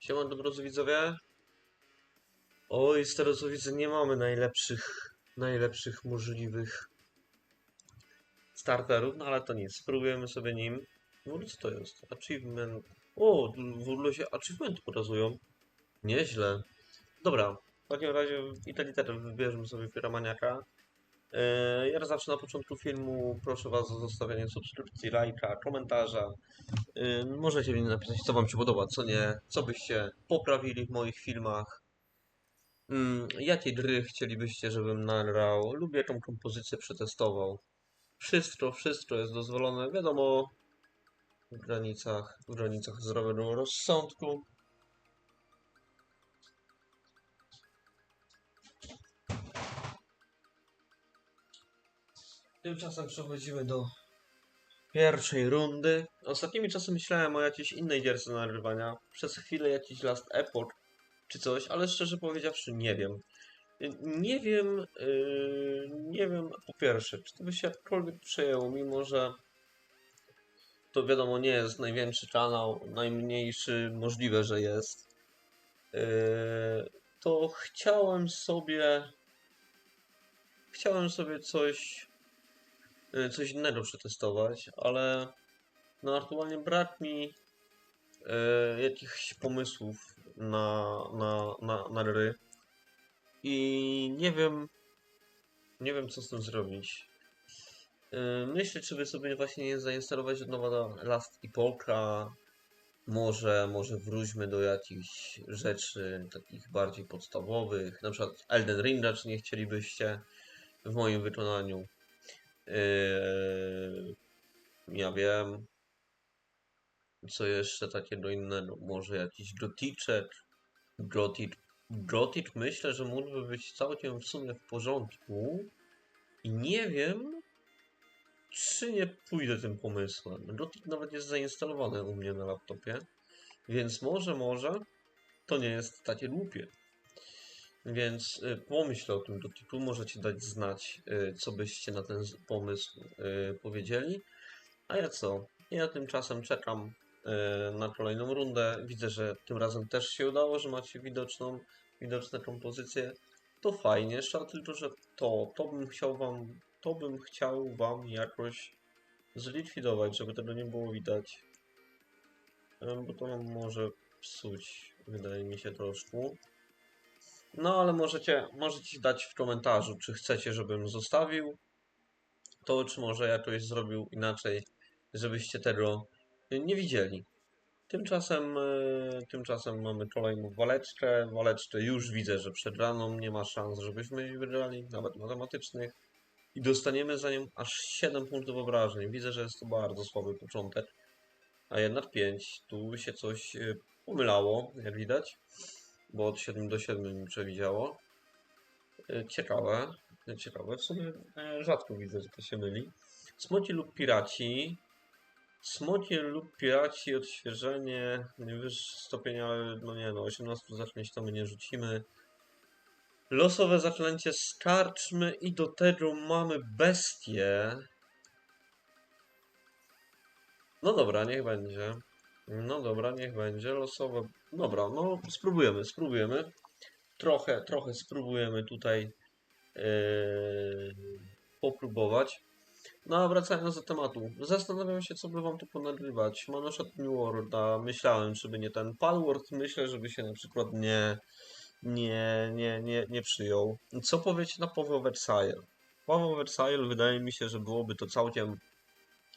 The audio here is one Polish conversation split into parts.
Siema, drodzy widzowie. Oj, z tego co widzę, nie mamy najlepszych, najlepszych możliwych starterów, no ale to nic, spróbujemy sobie nim. W ogóle co to jest? Achievement. O, w ogóle się achievement pokazują. Nieźle. Dobra, w takim razie italiterem wybierzemy sobie Piramaniaka. Eee, Ja zacznę na początku filmu. Proszę Was o zostawienie subskrypcji, lajka, komentarza. Yy, Możecie mi napisać, co Wam się podoba, co nie, co byście poprawili w moich filmach. Mm, Jakie gry chcielibyście, żebym nagrał, lub jaką kompozycję przetestował. Wszystko, wszystko jest dozwolone, wiadomo, w granicach, w granicach zdrowego rozsądku. Tymczasem przechodzimy do pierwszej rundy. Ostatnimi czasy myślałem o jakiejś innej gierce nagrywania. Przez chwilę jakiś Last Epoch czy coś, ale szczerze powiedziawszy nie wiem. Nie wiem, yy, nie wiem po pierwsze, czy to by się jakkolwiek przejęło, mimo że to wiadomo nie jest największy kanał, najmniejszy możliwe, że jest. Yy, to chciałem sobie chciałem sobie coś coś innego przetestować, ale no aktualnie brak mi y, jakichś pomysłów na, na, na, na gry i nie wiem nie wiem co z tym zrobić. Y, myślę, czy by sobie właśnie nie zainstalować od nowa Last Epocha. Może, może wróćmy do jakichś rzeczy takich bardziej podstawowych, na przykład Elden Ringa, czy nie chcielibyście w moim wykonaniu. Yy, ja wiem. Co jeszcze takiego innego? Może jakiś goticzek. Gotik. Gotik myślę, że mógłby być całkiem w sumie w porządku. I nie wiem, czy nie pójdę tym pomysłem. Gotik nawet jest zainstalowany u mnie na laptopie. Więc może, może to nie jest takie głupie. Więc y, pomyśl o tym dotyku, możecie dać znać, y, co byście na ten pomysł y, powiedzieli. A ja co? Ja tymczasem czekam na kolejną rundę. Widzę, że tym razem też się udało, że macie widoczną, widoczne kompozycje. To fajnie, szkoda tylko, że to, to bym chciał wam, to bym chciał wam jakoś zlikwidować, żeby tego nie było widać. Bo to może psuć, wydaje mi się troszkę. No, ale możecie, możecie dać w komentarzu, czy chcecie, żebym zostawił to, czy może jakoś zrobił inaczej, żebyście tego nie widzieli. Tymczasem, e, tymczasem mamy kolejną waleczkę. Waleczkę już widzę, że przed raną nie ma szans, żebyśmy wygrali, nawet matematycznych. I dostaniemy za nią aż 7 punktów obrażeń. Widzę, że jest to bardzo słaby początek. A jednak 5. Tu się coś e, pomylało, jak widać bo od 7 do 7 mi przewidziało. E, Ciekawe, e, ciekawe. W sumie e, rzadko widzę, że to się myli. Smoci lub piraci. Smoci lub piraci, odświeżenie, najwyższy stopień, ale no nie no, 18 zaklęć to my nie rzucimy. Losowe zaklęcie skarczmy i do tego mamy bestię. No dobra, niech będzie. No dobra, niech będzie. Losowe. Dobra, no spróbujemy, spróbujemy. Trochę, trochę spróbujemy tutaj yy, popróbować. No a wracając do tematu. Zastanawiam się, co by wam tu ponagrywać. Mam na przykład New Worlda. Myślałem, czy by nie ten Palworld. Myślę, żeby się na przykład nie, nie, nie, nie, nie przyjął. Co powiecie na Paweł Versailles? Paweł Versailles wydaje mi się, że byłoby to całkiem,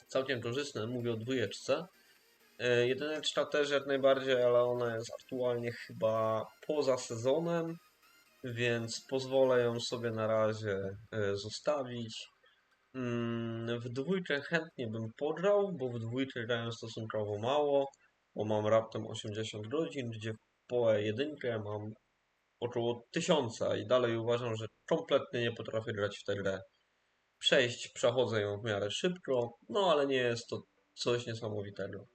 całkiem korzystne. Mówię o dwójeczce. E, Jedyneczka też jak najbardziej, ale ona jest aktualnie chyba poza sezonem, więc pozwolę ją sobie na razie e, zostawić. Mm, W dwójkę chętnie bym pograł, bo w dwójkę grałem stosunkowo mało, bo mam raptem 80 godzin, gdzie w PoE jedynkę mam około 1000 i dalej uważam, że kompletnie nie potrafię grać w tę grę. Przejść, przechodzę ją w miarę szybko, no ale nie jest to coś niesamowitego.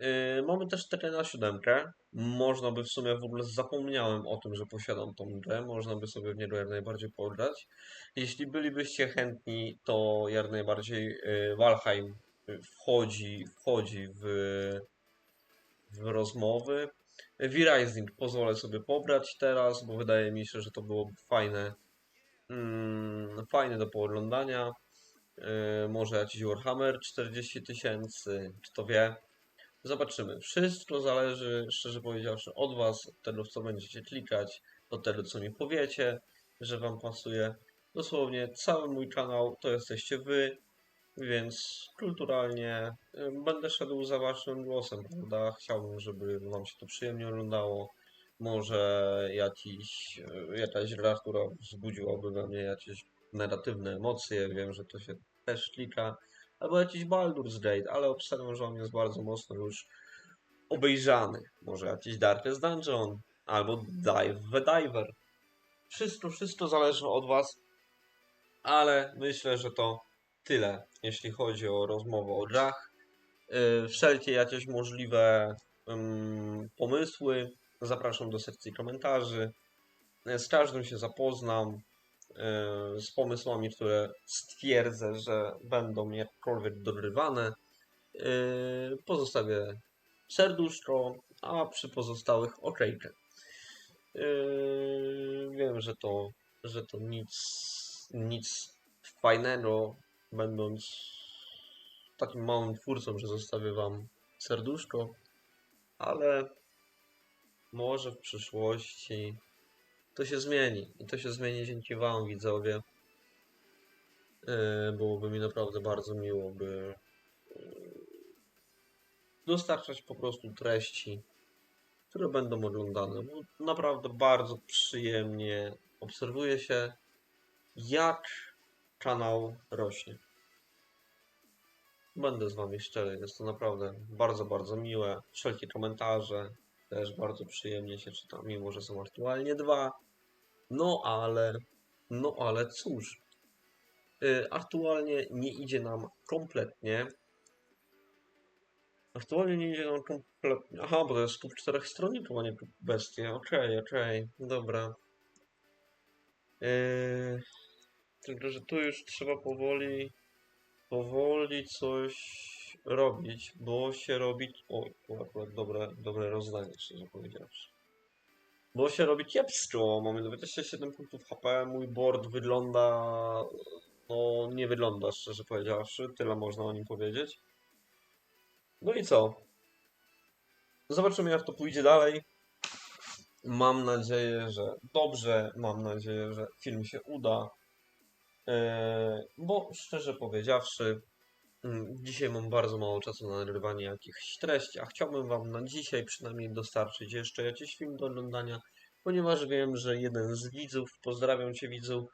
Yy, mamy też TT na siódemkę. Można by w sumie w ogóle zapomniałem o tym, że posiadam tą grę. Można by sobie w niego jak najbardziej pograć. Jeśli bylibyście chętni, to jak najbardziej yy, Valheim yy, wchodzi, wchodzi w, w rozmowy. V-Rising pozwolę sobie pobrać teraz, bo wydaje mi się, że to byłoby fajne, mm, fajne do pooglądania. Yy, może jakiś Warhammer 40 tysięcy, czy to wie. Zobaczymy. Wszystko zależy, szczerze powiedziawszy, od Was, od tego, w co będziecie klikać, od tego, co mi powiecie, że Wam pasuje. Dosłownie cały mój kanał to jesteście Wy, więc kulturalnie y, będę szedł za Waszym głosem, prawda? Chciałbym, żeby Wam się to przyjemnie oglądało. Może jakiś, y, jakaś gra, która wzbudziłaby we mnie jakieś negatywne emocje, wiem, że to się też klika, albo jakiś Baldur's Gate, ale obstawiam, że on jest bardzo mocno już obejrzany. Może jakiś Darkest Dungeon, albo Dive the Diver. Wszystko, wszystko zależy od Was, ale myślę, że to tyle, jeśli chodzi o rozmowę o grach. Yy, Wszelkie jakieś możliwe ym, pomysły zapraszam do sekcji komentarzy. Yy, Z każdym się zapoznam, z pomysłami, które stwierdzę, że będą jakkolwiek dorywane. Yy, Pozostawię serduszko, a przy pozostałych okejkę. Yy, Wiem, że to, że to nic, nic fajnego, będąc takim małym twórcą, że zostawię Wam serduszko, ale może w przyszłości to się zmieni. I to się zmieni dzięki Wam, widzowie. Yy, Byłoby mi naprawdę bardzo miło, by yy, dostarczać po prostu treści, które będą oglądane. Bo naprawdę bardzo przyjemnie obserwuje się, jak kanał rośnie. Będę z Wami szczery, jest to naprawdę bardzo, bardzo miłe. Wszelkie komentarze też bardzo przyjemnie się czyta, mimo że są aktualnie dwa. No ale, no ale cóż, y, aktualnie nie idzie nam kompletnie. Aktualnie nie idzie nam kompletnie. Aha, bo to jest klub czterech a nie klub bestie. Okej, okej, dobra. Yy, tylko, że tu już trzeba powoli, powoli coś robić, bo się robi... Oj, to akurat dobre, dobre rozdanie, szczerze powiedziawszy. Bo się robi kiepsko, mamy 27 punktów HP, mój board wygląda... No, nie wygląda, szczerze powiedziawszy, tyle można o nim powiedzieć. No i co? Zobaczymy, jak to pójdzie dalej. Mam nadzieję, że dobrze, mam nadzieję, że film się uda. Eee, bo szczerze powiedziawszy, dzisiaj mam bardzo mało czasu na nagrywanie jakichś treści, a chciałbym Wam na dzisiaj przynajmniej dostarczyć jeszcze jakiś film do oglądania, ponieważ wiem, że jeden z widzów, pozdrawiam Cię widzu,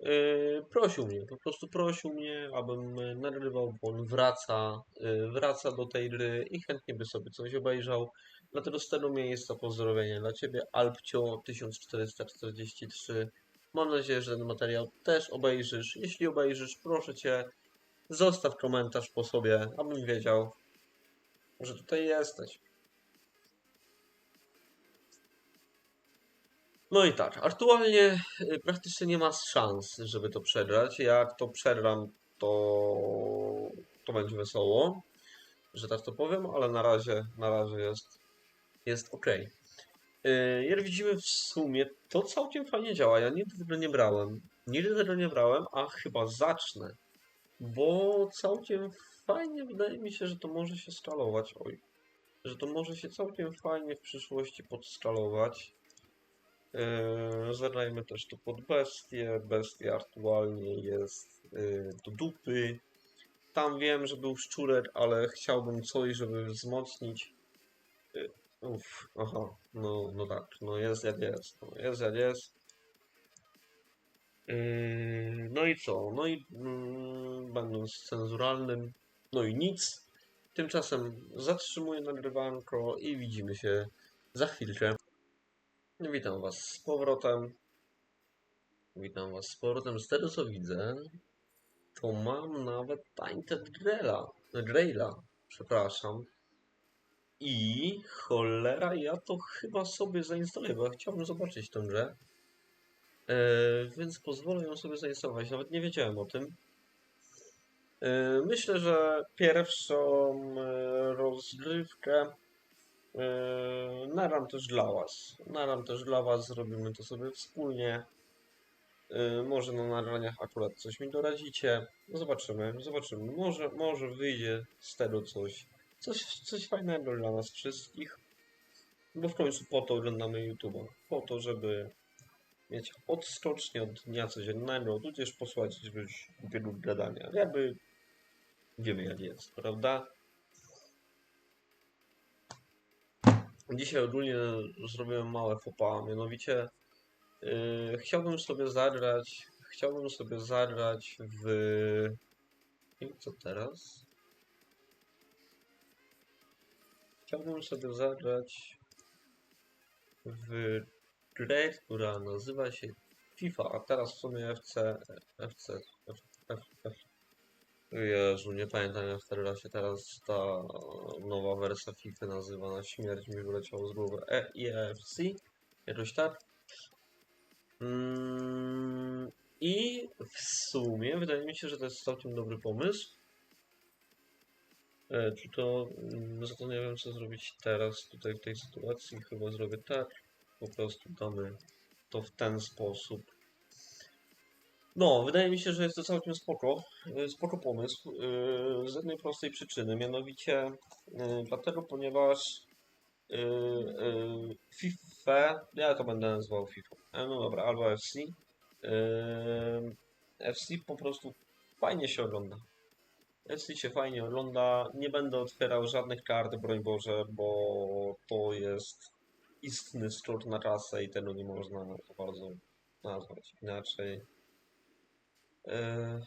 yy, prosił mnie, po prostu prosił mnie, abym e, nagrywał, bo on wraca, yy, wraca do tej gry i chętnie by sobie coś obejrzał. Dlatego z tego miejsca pozdrowienia dla Ciebie, Alpcio 1443. Mam nadzieję, że ten materiał też obejrzysz. Jeśli obejrzysz, proszę Cię, zostaw komentarz po sobie, abym wiedział, że tutaj jesteś. No i tak, aktualnie y, praktycznie nie ma szans, żeby to przegrać. Jak to przegram, to, to będzie wesoło, że tak to powiem, ale na razie, na razie jest, jest ok. Jak widzimy w sumie, to całkiem fajnie działa. Ja nigdy tego nie brałem. Nigdy tego nie brałem, a chyba zacznę. Bo całkiem fajnie wydaje mi się, że to może się skalować. Oj. Że to może się całkiem fajnie w przyszłości podskalować. Yy, Zadajmy też to pod bestię. Bestia aktualnie jest yy, do dupy. Tam wiem, że był szczurek, ale chciałbym coś, żeby wzmocnić. Yy, Uff, aha, no, no tak, no jest jak jest, no jest jak jest. Yy, no i co? No i mm, będąc cenzuralnym, no i nic. Tymczasem zatrzymuję nagrywanko i widzimy się za chwilkę. Witam Was z powrotem. Witam Was z powrotem. Z tego co widzę, to mam nawet Tainted Graila, Graila, przepraszam. I cholera, ja to chyba sobie zainstaluję, bo ja chciałbym zobaczyć tę grę. E, więc pozwolę ją sobie zainstalować. Nawet nie wiedziałem o tym. E, myślę, że pierwszą e, rozgrywkę naram też dla Was. Naram też dla Was, zrobimy to sobie wspólnie. Może na nagraniach akurat coś mi doradzicie. Zobaczymy, zobaczymy. Może, może wyjdzie z tego coś, coś, coś fajnego dla nas wszystkich. Bo w końcu po to oglądamy YouTube'a. Po to, żeby mieć odskocznie od dnia codziennego, tudzież posłać gdzieś wielu gadania. Jakby wiemy jak jest, prawda? Dzisiaj ogólnie zrobiłem małe fopa, mianowicie yy, chciałbym sobie zagrać, chciałbym sobie zagrać w... I co teraz? Chciałbym sobie zagrać w grę, która nazywa się FIFA, a teraz w sumie FC, FC, F, F, F. Jezu, nie pamiętam jak teraz się teraz ta nowa wersja FIFA nazywa, na śmierć mi wyleciało z głowy. E, EFC? Jakoś tak? Mm, I w sumie wydaje mi się, że to jest całkiem dobry pomysł. E, czy to, mm, zastanawiam się, co zrobić teraz tutaj w tej sytuacji. Chyba zrobię tak. Po prostu damy to w ten sposób. No, wydaje mi się, że jest to całkiem spoko, e, spoko pomysł. e, Z jednej prostej przyczyny, mianowicie e, dlatego, ponieważ FIFA, ja to będę nazywał FIFA, E, no dobra, albo FC. FC po prostu fajnie się ogląda. FC się fajnie ogląda. Nie będę otwierał żadnych kart, broń Boże, bo to jest istny skrót na czasę i tego nie można bardzo nazwać inaczej. E,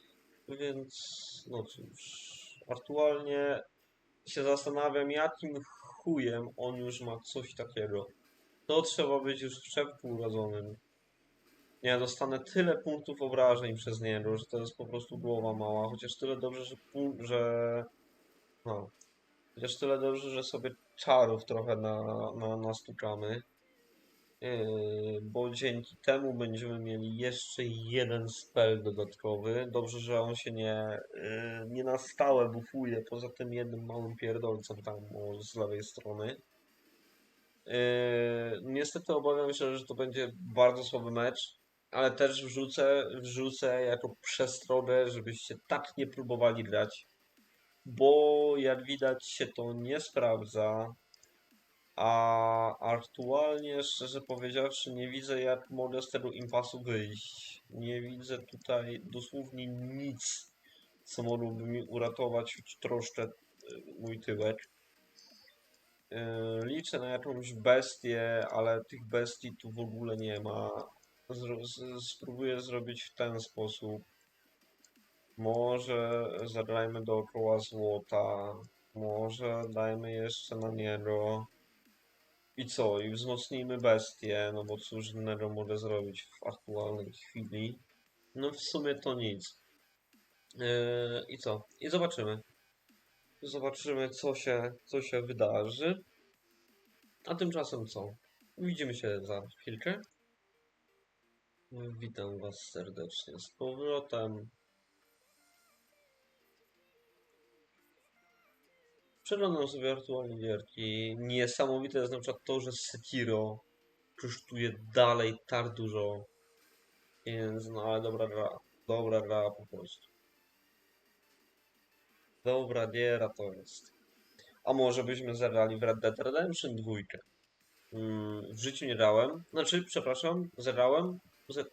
więc, no cóż, aktualnie się zastanawiam, jakim chujem on już ma coś takiego. To trzeba być już w czepku. Nie, dostanę tyle punktów obrażeń przez niego, że to jest po prostu głowa mała. Chociaż tyle dobrze, że, że no. Chociaż tyle dobrze, że sobie czarów trochę na, na, nastukamy. Yy, bo dzięki temu będziemy mieli jeszcze jeden spell dodatkowy. Dobrze, że on się nie, yy, nie na stałe bufuje poza tym jednym małym pierdolcem tam z lewej strony. Yy, niestety obawiam się, że to będzie bardzo słaby mecz, ale też wrzucę, wrzucę jako przestrogę, żebyście tak nie próbowali grać, bo jak widać się to nie sprawdza. A aktualnie, szczerze powiedziawszy, nie widzę jak mogę z tego impasu wyjść. Nie widzę tutaj dosłownie nic, co mogłoby mi uratować choć troszkę y, mój tyłek. Yy, Liczę na jakąś bestię, ale tych bestii tu w ogóle nie ma. Zro spróbuję zrobić w ten sposób. Może zagrajmy dookoła złota. Może dajmy jeszcze na niego. I co? I wzmocnijmy bestię, no bo cóż innego mogę zrobić w aktualnej chwili. No w sumie to nic. Yy, I co? I zobaczymy. Zobaczymy, co się, co się wydarzy. A tymczasem co? Widzimy się za chwilkę. Witam Was serdecznie z powrotem. Przeglądam sobie aktualnie gierki. Niesamowite jest na przykład to, że Sekiro kosztuje dalej tak dużo. Więc no ale dobra gra. Dobra gra po prostu. Dobra giera to jest. A może byśmy zagrali w Red Dead Redemption 2? Mm, w życiu nie grałem. Znaczy, przepraszam, zagrałem ze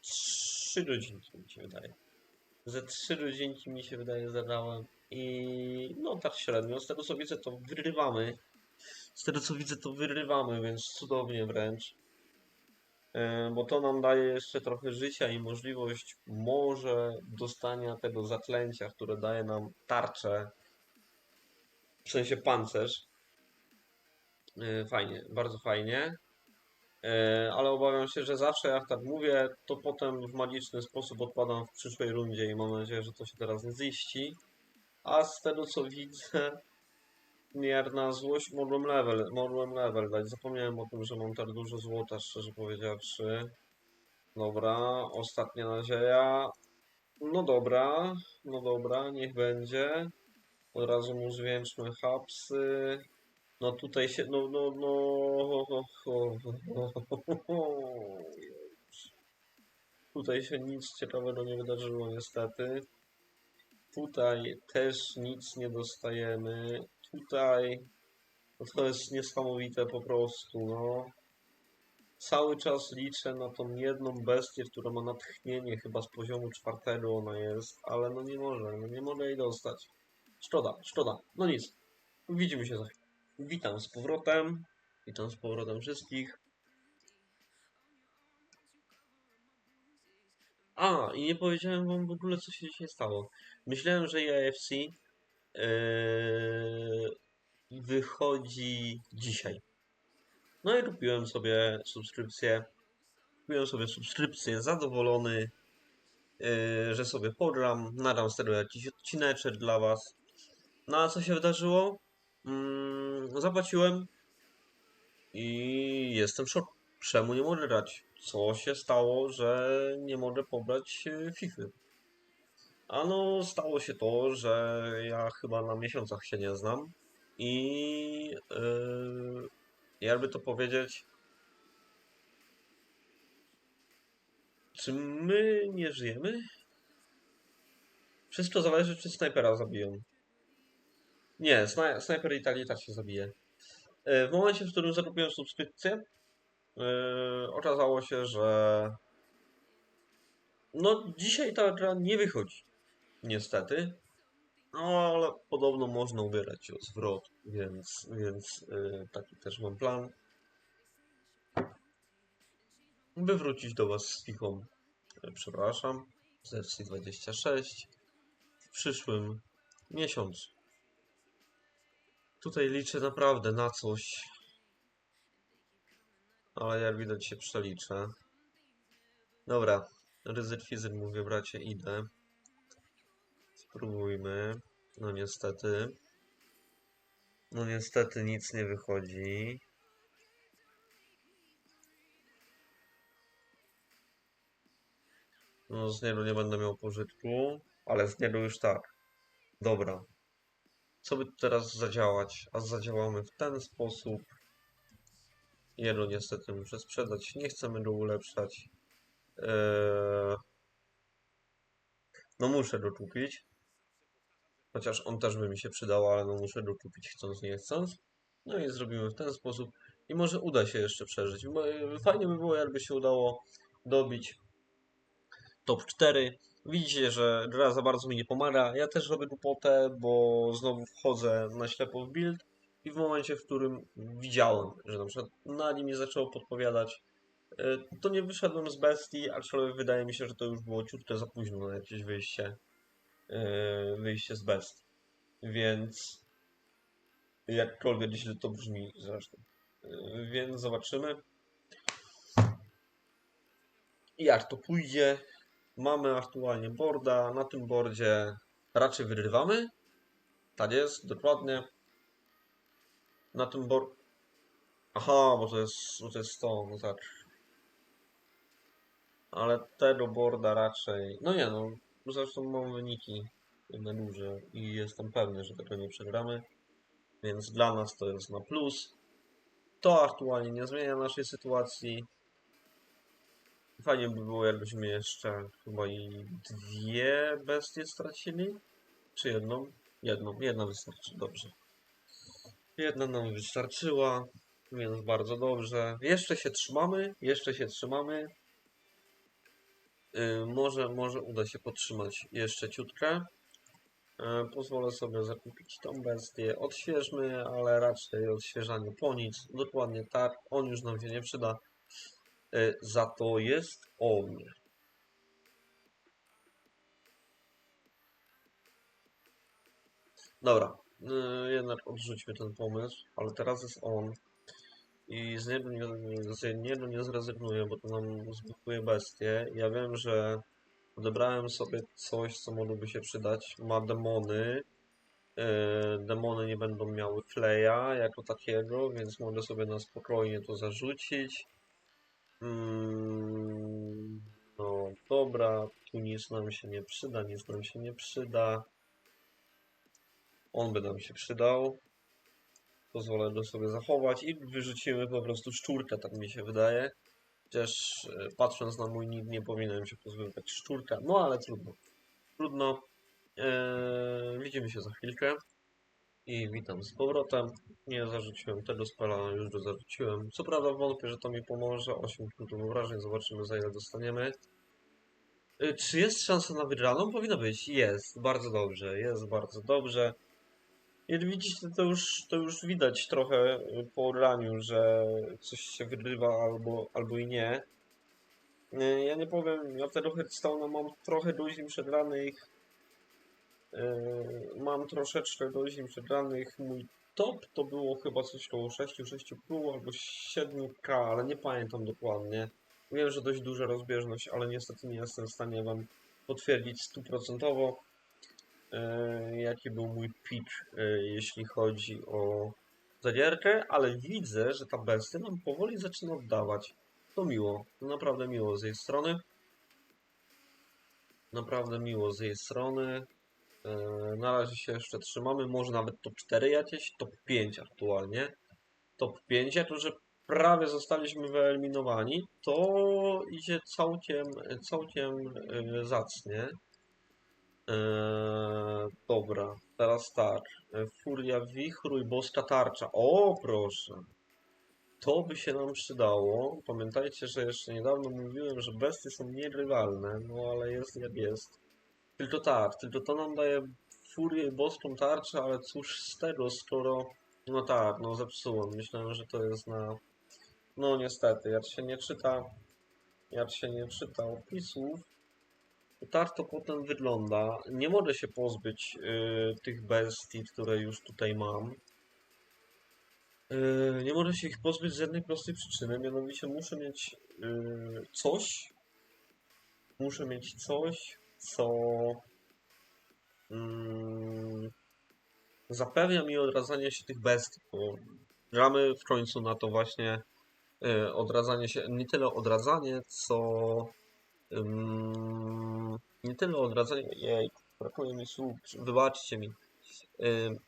3 godzinki mi się wydaje. Ze 3 godzinki mi się wydaje zagrałem. I no tak średnio. Z tego co widzę to wyrywamy. Z tego co widzę to wyrywamy, więc cudownie wręcz. E, Bo to nam daje jeszcze trochę życia i możliwość może dostania tego zaklęcia, które daje nam tarczę. W sensie pancerz. E, Fajnie, bardzo fajnie. E, Ale obawiam się, że zawsze jak tak mówię, to potem w magiczny sposób odpadam w przyszłej rundzie i mam nadzieję, że to się teraz nie ziści. A z tego co widzę, mierna złość, mogłem level, mogłem level dać. Zapomniałem o tym, że mam tak dużo złota, szczerze powiedziawszy. Dobra, ostatnia nadzieja. No dobra, no dobra, niech będzie. Od razu mu zwiększmy hapsy. No tutaj się, no, no, no... Tutaj się nic ciekawego nie wydarzyło niestety. Tutaj też nic nie dostajemy. Tutaj no to jest niesamowite po prostu, no. Cały czas liczę na tą jedną bestię, która ma natchnienie, chyba z poziomu czwartego ona jest, ale no nie może, no nie mogę jej dostać. Szkoda, szkoda. No nic. Widzimy się za chwilę. Witam z powrotem. Witam z powrotem wszystkich. A, i nie powiedziałem wam w ogóle, co się dzisiaj stało. Myślałem, że EAFC yy, wychodzi dzisiaj. No i kupiłem sobie subskrypcję. Kupiłem sobie subskrypcję, zadowolony, yy, że sobie pogram, nadam z tego jakiś odcineczek dla was. No a co się wydarzyło? Mm, zapłaciłem i jestem w szoku. Czemu nie mogę grać? Co się stało, że nie mogę pobrać e, FIFA? Ano, stało się to, że ja chyba na miesiącach się nie znam i yy, jakby to powiedzieć, czy my nie żyjemy? Wszystko zależy, czy snajpera zabiją. Nie, sna snajper i tak się zabije. E, W momencie, w którym zakupiłem subskrypcję, yy, okazało się, że no dzisiaj ta gra nie wychodzi. Niestety. No ale podobno można ubierać o zwrot, więc, więc yy, taki też mam plan. By wrócić do Was z fichą, yy, przepraszam, z FC26 w przyszłym miesiącu. Tutaj liczę naprawdę na coś, ale jak widać się przeliczę. Dobra, ryzyk fizyk mówię bracie, idę. Spróbujmy. No niestety. No niestety nic nie wychodzi. No z niego nie będę miał pożytku, ale z niego już tak. Dobra. Co by teraz zadziałać? A zadziałamy w ten sposób. Jedno niestety muszę sprzedać. Nie chcemy go ulepszać. Eee... No muszę go kupić. Chociaż on też by mi się przydał, ale no muszę go kupić chcąc nie chcąc. No i zrobimy w ten sposób. I może uda się jeszcze przeżyć. E, Fajnie by było, jakby się udało dobić top 4. Widzicie, że gra za bardzo mi nie pomaga. Ja też robię głupotę, bo znowu wchodzę na ślepo w build i w momencie, w którym widziałem, że na przykład na nim mi zaczęło podpowiadać, e, to nie wyszedłem z bestii, aczkolwiek wydaje mi się, że to już było ciutkę za późno na jakieś wyjście, e, wyjście z bestii. Więc jakkolwiek źle to brzmi zresztą. E, Więc zobaczymy. Jak to pójdzie? Mamy aktualnie boarda. Na tym boardzie raczej wygrywamy. Tak jest, dokładnie. Na tym board... Aha, bo to jest, bo to jest to, no tak. Ale tego boarda raczej... No nie no, zresztą mam wyniki na duże i jestem pewny, że tego nie przegramy. Więc dla nas to jest na plus. To aktualnie nie zmienia naszej sytuacji. Fajnie by było, jakbyśmy jeszcze chyba i dwie bestie stracili. Czy jedną? Jedną. Jedna wystarczy, dobrze. Jedna nam wystarczyła, więc bardzo dobrze. Jeszcze się trzymamy, jeszcze się trzymamy. Yy, może, może uda się podtrzymać jeszcze ciutkę. Yy, pozwolę sobie zakupić tą bestię. Odświeżmy, ale raczej odświeżanie po nic. Dokładnie tak. On już nam się nie przyda. Yy, za to jest on. Dobra, yy, jednak odrzućmy ten pomysł, ale teraz jest on. I z niego nie, z niego nie zrezygnuję, bo to nam zbuduje bestię. Ja wiem, że odebrałem sobie coś, co mogłoby się przydać. Ma demony. Yy, demony nie będą miały fleja jako takiego, więc mogę sobie na spokojnie to zarzucić. Mm, no dobra, tu nic nam się nie przyda, nic nam się nie przyda. On by nam się przydał. pozwolę go sobie zachować i wyrzucimy po prostu szczurkę, tak mi się wydaje. Chociaż e, patrząc na mój nick nie powinienem się pozbywać szczurka, no ale trudno. Trudno. Eee, widzimy się za chwilkę. I witam z powrotem. Nie zarzuciłem tego spela, już go zarzuciłem. Co prawda wątpię, że to mi pomoże. 8 punktów wrażeń, zobaczymy za ile dostaniemy. Y, Czy jest szansa na wygraną? Powinno być. Jest. Bardzo dobrze. Jest bardzo dobrze. Jak widzicie, to już, to już widać trochę y, po raniu, że coś się wygrywa albo, albo i nie. Y, Ja nie powiem, ja tego Hearthstone'a mam trochę godzin przegranych. Y, Mam troszeczkę godzin przegranych. Mój top to było chyba coś koło 6-6,5 albo 7k, ale nie pamiętam dokładnie. Wiem, że dość duża rozbieżność, ale niestety nie jestem w stanie Wam potwierdzić stuprocentowo, e, jaki był mój pitch, e, jeśli chodzi o zagierkę, ale widzę, że ta bestia nam powoli zaczyna oddawać. To miło, to naprawdę miło z jej strony. Naprawdę miło z jej strony. E, Na razie się jeszcze trzymamy, może nawet top 4 jakieś, top 5 aktualnie. Top 5, jako że prawie zostaliśmy wyeliminowani, to idzie całkiem, całkiem e, zacnie. Eee, dobra, teraz tak. Furia wichru i boska tarcza. O, proszę. To by się nam przydało. Pamiętajcie, że jeszcze niedawno mówiłem, że bestie są nierywalne, no ale jest jak jest. Tylko tak, tylko to nam daje furię i boską tarczę, ale cóż z tego, skoro... No tak, no zepsułem. Myślałem, że to jest na... No niestety, jak się nie czyta... Jak się nie czyta opisów, tak to potem wygląda. Nie mogę się pozbyć y, tych bestii, które już tutaj mam. Y, nie mogę się ich pozbyć z jednej prostej przyczyny, mianowicie muszę mieć y, coś, muszę mieć coś, co mm, zapewnia mi odradzanie się tych bestii, bo gramy w końcu na to właśnie y, odradzanie się, nie tyle odradzanie, co ym, nie tyle odradzanie, jej, brakuje mi słów, wybaczcie mi. Ym,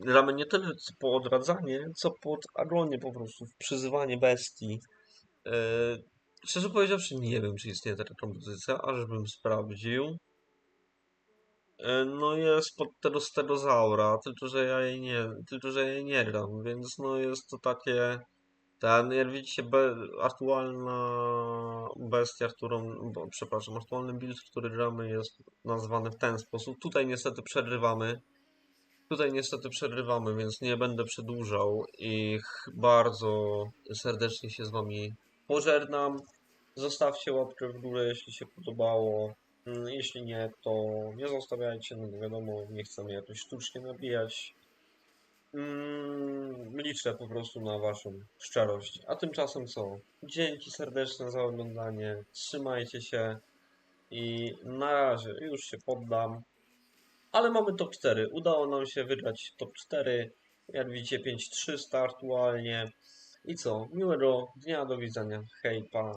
gramy nie tyle po odradzanie, co pod agonię po prostu, w przyzywanie bestii. Yy, szczerze powiedziawszy, nie wiem, czy istnieje taka kompozycja, ażbym sprawdził. Yy, No jest pod tego stegozaura, tylko że ja jej nie, tylko że ja jej nie gram, więc no jest to takie ten, jak widzicie, be, aktualna bestia, którą, bo, przepraszam, aktualny build, który gramy jest nazwany w ten sposób. Tutaj niestety przerywamy. Tutaj niestety przerywamy, więc nie będę przedłużał i bardzo serdecznie się z Wami pożegnam. Zostawcie łapkę w górę, jeśli się podobało. Mm, Jeśli nie, to nie zostawiajcie, no wiadomo, nie chcemy jakoś sztucznie nabijać. Mm, liczę po prostu na Waszą szczerość. A tymczasem co? Dzięki serdeczne za oglądanie. Trzymajcie się i na razie już się poddam. Ale mamy top 4. Udało nam się wygrać top 4. Jak widzicie 5-3 aktualnie. I co? Miłego dnia, do widzenia. Hej, pa.